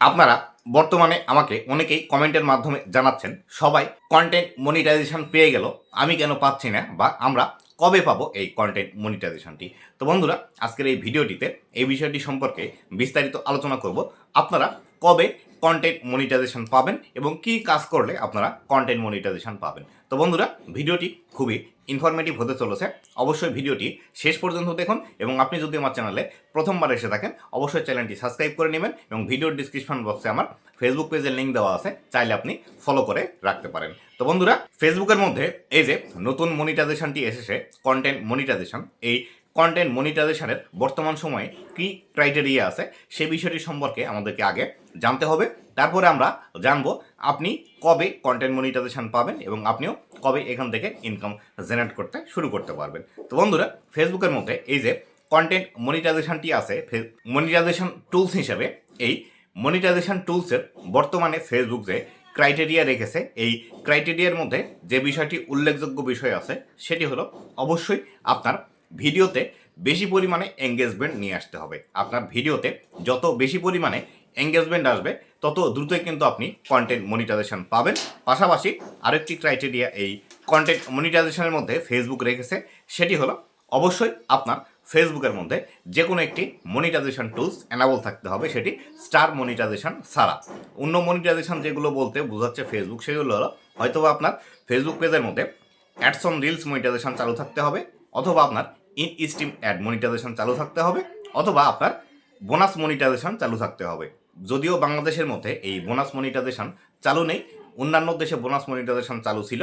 আপনারা বর্তমানে আমাকে অনেকেই কমেন্টের মাধ্যমে জানাচ্ছেন, সবাই কন্টেন্ট মনিটাইজেশন পেয়ে গেল, আমি কেন পাচ্ছি না বা আমরা কবে পাবো এই কন্টেন্ট মনিটাইজেশনটি তো বন্ধুরা, আজকের এই ভিডিওটিতে এই বিষয়টি সম্পর্কে বিস্তারিত আলোচনা করব। আপনারা কবে কন্টেন্ট মনিটাইজেশন পাবেন এবং কি কাজ করলে আপনারা কন্টেন্ট মনিটাইজেশন পাবেন। তো বন্ধুরা, ভিডিওটি খুবই ইনফরমেটিভ হতে চলেছে। অবশ্যই ভিডিওটি শেষ পর্যন্ত দেখুন এবং আপনি যদি আমার চ্যানেলে প্রথমবার এসে থাকেন, অবশ্যই চ্যানেলটি সাবস্ক্রাইব করে নেবেন এবং ভিডিওর ডিসক্রিপশন বক্সে আমার ফেসবুক পেজের লিঙ্ক দেওয়া আছে, চাইলে আপনি ফলো করে রাখতে পারেন। তো বন্ধুরা ফেসবুকের মধ্যে এই যে নতুন মনিটাইজেশনটি এসেছে কন্টেন্ট মনিটাইজেশন এই কন্টেন্ট মনিটাইজেশনের বর্তমান সময়ে কী ক্রাইটেরিয়া আছে, সে বিষয়টি সম্পর্কে আমাদেরকে আগে জানতে হবে। তারপরে আমরা জানব আপনি কবে কন্টেন্ট মনিটাইজেশন পাবেন এবং আপনিও কবে এখান থেকে ইনকাম জেনারেট করতে শুরু করতে পারবেন। তো বন্ধুরা, ফেসবুকের মধ্যে এই যে কন্টেন্ট মনিটাইজেশনটি আছে মনিটাইজেশন টুলস হিসেবে এই মনিটাইজেশন টুলসের বর্তমানে ফেসবুক যে ক্রাইটেরিয়া রেখেছে, এই ক্রাইটেরিয়ার মধ্যে যে বিষয়টি উল্লেখযোগ্য বিষয় আছে, সেটি হলো অবশ্যই আপনার ভিডিওতে বেশি পরিমাণে এঙ্গেজমেন্ট নিয়ে আসতে হবে। আপনার ভিডিওতে যত বেশি পরিমাণে এঙ্গেজমেন্ট আসবে, তত দ্রুতই কিন্তু আপনি কন্টেন্ট মনিটাইজেশন পাবেন। পাশাপাশি আরেকটি ক্রাইটেরিয়া এই কন্টেন্ট মনিটাইজেশনের মধ্যে ফেসবুক রেখেছে, সেটি হলো অবশ্যই আপনার ফেসবুকের মধ্যে যে কোনো একটি মনিটাইজেশন টুলস অ্যানাবল থাকতে হবে, সেটি স্টার মনিটাইজেশন ছাড়া। অন্য মনিটাইজেশন যেগুলো বলতে বোঝাচ্ছে ফেসবুক সেগুলো হলো হয়তো বা আপনার ফেসবুক পেজের মধ্যে অ্যাডস অন রিলস মনিটাইজেশন চালু থাকতে হবে, অথবা আপনার ইন স্ট্রিম অ্যাড মনিটাইজেশন চালু থাকতে হবে, অথবা আপনার বোনাস মনিটাইজেশন চালু থাকতে হবে। যদিও বাংলাদেশের মধ্যে এই বোনাস মনিটাইজেশন চালু নেই, অন্যান্য দেশে বোনাস মনিটাইজেশন চালু ছিল।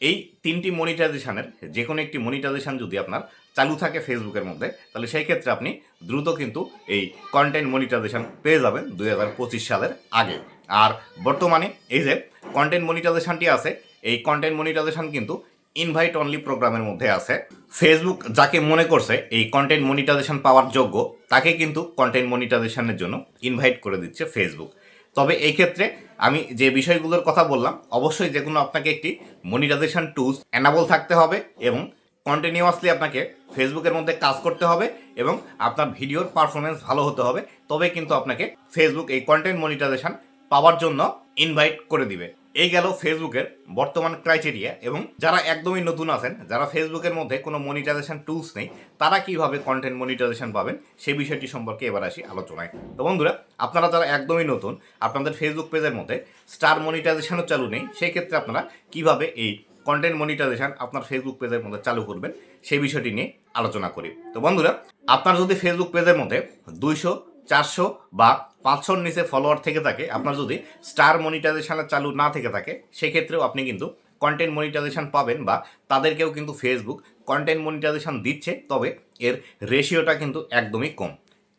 এই তিনটি মনিটাইজেশনের যে কোনো একটি মনিটাইজেশন যদি আপনার চালু থাকে ফেসবুকের মধ্যে, তাহলে সেই ক্ষেত্রে আপনি দ্রুত কিন্তু এই কন্টেন্ট মনিটাইজেশন পেয়ে যাবেন দুই হাজার পঁচিশ সালের আগে। আর বর্তমানে এই যে কন্টেন্ট মনিটাইজেশনটি আছে, এই কন্টেন্ট মনিটাইজেশন কিন্তু ইনভাইট অনলি প্রোগ্রামের মধ্যে আছে। ফেসবুক যাকে মনে করছে এই কন্টেন্ট মনিটাইজেশন পাওয়ার যোগ্য, তাকে কিন্তু কন্টেন্ট মনিটাইজেশনের জন্য ইনভাইট করে দিচ্ছে ফেসবুক তবে এই ক্ষেত্রে আমি যে বিষয়গুলোর কথা বললাম, অবশ্যই যে কোনো আপনাকে একটি মনিটাইজেশন টুলস অ্যানাবল থাকতে হবে এবং কন্টিনিউয়াসলি আপনাকে ফেসবুকের মধ্যে কাজ করতে হবে এবং আপনার ভিডিওর পারফরমেন্স ভালো হতে হবে। তবে কিন্তু আপনাকে ফেসবুক এই কন্টেন্ট মনিটাইজেশন পাওয়ার জন্য ইনভাইট করে দিবে। এই গেল ফেসবুকের বর্তমান ক্রাইটেরিয়া এবং যারা একদমই নতুন আছেন, যারা ফেসবুকের মধ্যে কোনো মনিটাইজেশন টুলস নেই, তারা কীভাবে কন্টেন্ট মনিটাইজেশন পাবেন সেই বিষয়টি সম্পর্কে এবার আসি আলোচনায়। তো বন্ধুরা, আপনারা যারা একদমই নতুন, আপনাদের ফেসবুক পেজের মধ্যে স্টার মনিটাইজেশনও চালু নেই সেই ক্ষেত্রে আপনারা কীভাবে এই কন্টেন্ট মনিটাইজেশন আপনার ফেসবুক পেজের মধ্যে চালু করবেন সেই বিষয়টি নিয়ে আলোচনা করি। তো বন্ধুরা, আপনার যদি ফেসবুক পেজের মধ্যে দুইশো চারশো বা পাঁচশোর নিচে ফলোয়ার থেকে থাকে। আপনার যদি স্টার মনিটাইজেশনে চালু না থেকে থাকে, সেক্ষেত্রেও আপনি কিন্তু কন্টেন্ট মনিটাইজেশন পাবেন বা তাদেরকেও কিন্তু ফেসবুক কন্টেন্ট মনিটাইজেশন দিচ্ছে, তবে এর রেশিওটা কিন্তু একদমই কম।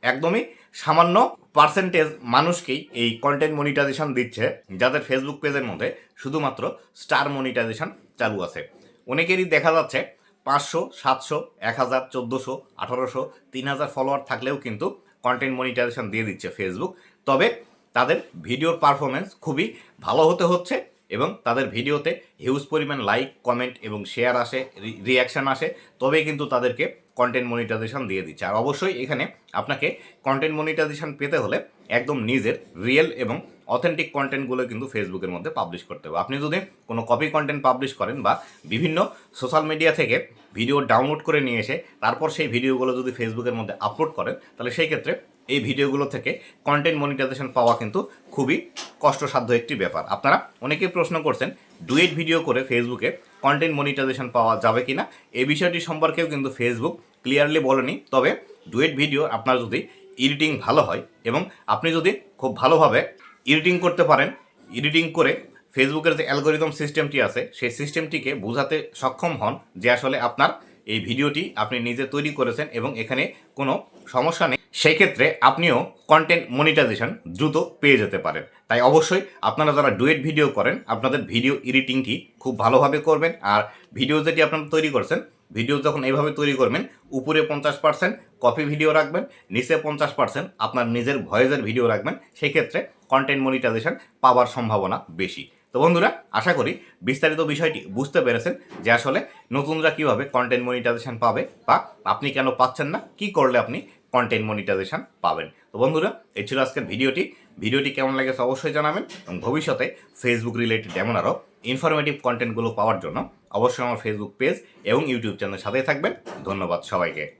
একদমই সামান্য পার্সেন্টেজ মানুষকেই এই কন্টেন্ট মনিটাইজেশন দিচ্ছে, যাদের ফেসবুক পেজের মধ্যে শুধুমাত্র স্টার মনিটাইজেশন চালু আছে। অনেকেরই দেখা যাচ্ছে পাঁচশো, সাতশো, এক হাজার, চোদ্দোশো, আঠারোশো, তিন হাজার ফলোয়ার থাকলেও কিন্তু কন্টেন্ট মনিটাইজেশন দিয়ে দিচ্ছে ফেসবুক তবে তাদের ভিডিওর পারফরমেন্স খুবই ভালো হতে হচ্ছে এবং তাদের ভিডিওতে হিউজ পরিমাণ লাইক কমেন্ট এবং শেয়ার আসে রিয়াকশান আসে তবে কিন্তু তাদেরকে কন্টেন্ট মনিটাইজেশন দিয়ে দিচ্ছে। আর অবশ্যই এখানে আপনাকে কন্টেন্ট মনিটাইজেশন পেতে হলে একদম নিজের রিয়েল এবং অথেন্টিক কন্টেন্টগুলো কিন্তু ফেসবুকের মধ্যে পাবলিশ করতে হবে। আপনি যদি কোনো কপি কন্টেন্ট পাবলিশ করেন বা বিভিন্ন সোশ্যাল মিডিয়া থেকে ভিডিও ডাউনলোড করে নিয়ে এসে তারপর সেই ভিডিওগুলো যদি ফেসবুকের মধ্যে আপলোড করেন, তাহলে সেই ক্ষেত্রে এই ভিডিওগুলো থেকে কন্টেন্ট মনিটাইজেশন পাওয়া কিন্তু খুবই কষ্টসাধ্য একটি ব্যাপার। আপনারা অনেকেই প্রশ্ন করছেন ডুয়েট ভিডিও করে ফেসবুকে কন্টেন্ট মনিটাইজেশন পাওয়া যাবে কি না এই বিষয়টি সম্পর্কেও কিন্তু ফেসবুক ক্লিয়ারলি বলেনি। তবে ডুয়েট ভিডিও আপনার যদি এডিটিং ভালো হয় এবং আপনি যদি খুব ভালোভাবে এডিটিং করতে পারেন। এডিটিং করে ফেসবুকের যে অ্যালগোরিদম সিস্টেমটি আছে, সেই সিস্টেমটিকে বোঝাতে সক্ষম হন যে আসলে আপনার এই ভিডিওটি আপনি নিজে তৈরি করেছেন এবং এখানে কোনো সমস্যা নেই। সেই ক্ষেত্রে আপনিও কন্টেন্ট মনিটাইজেশন দ্রুত পেয়ে যেতে পারেন। তাই অবশ্যই আপনারা যারা ডুয়েট ভিডিও করেন, আপনাদের ভিডিও এডিটিংটি খুব ভালোভাবে করবেন। আর ভিডিও যেটি আপনারা তৈরি করছেন ভিডিও যখন এইভাবে তৈরি করবেন, উপরে পঞ্চাশ পার্সেন্ট কপি ভিডিও রাখবেন, নিচে পঞ্চাশ পার্সেন্ট আপনার নিজের ভয়েসের ভিডিও রাখবেন সেই ক্ষেত্রে কন্টেন্ট মনিটাইজেশন পাওয়ার সম্ভাবনা বেশি। তো বন্ধুরা, আশা করি বিস্তারিত বিষয়টি বুঝতে পেরেছেন যে আসলে নতুনরা কীভাবে কন্টেন্ট মনিটাইজেশন পাবে বা আপনি কেন পাচ্ছেন না, কি করলে আপনি কন্টেন্ট মনিটাইজেশন পাবেন। তো বন্ধুরা, এই ছিল আজকের ভিডিওটি। ভিডিওটি কেমন লেগেছে অবশ্যই জানাবেন এবং ভবিষ্যতে ফেসবুক রিলেটেড এমন আরও ইনফরমেটিভ কন্টেন্টগুলো পাওয়ার জন্য অবশ্যই আমার ফেসবুক পেজ এবং ইউটিউব চ্যানেল সাথে থাকবেন। ধন্যবাদ সবাইকে।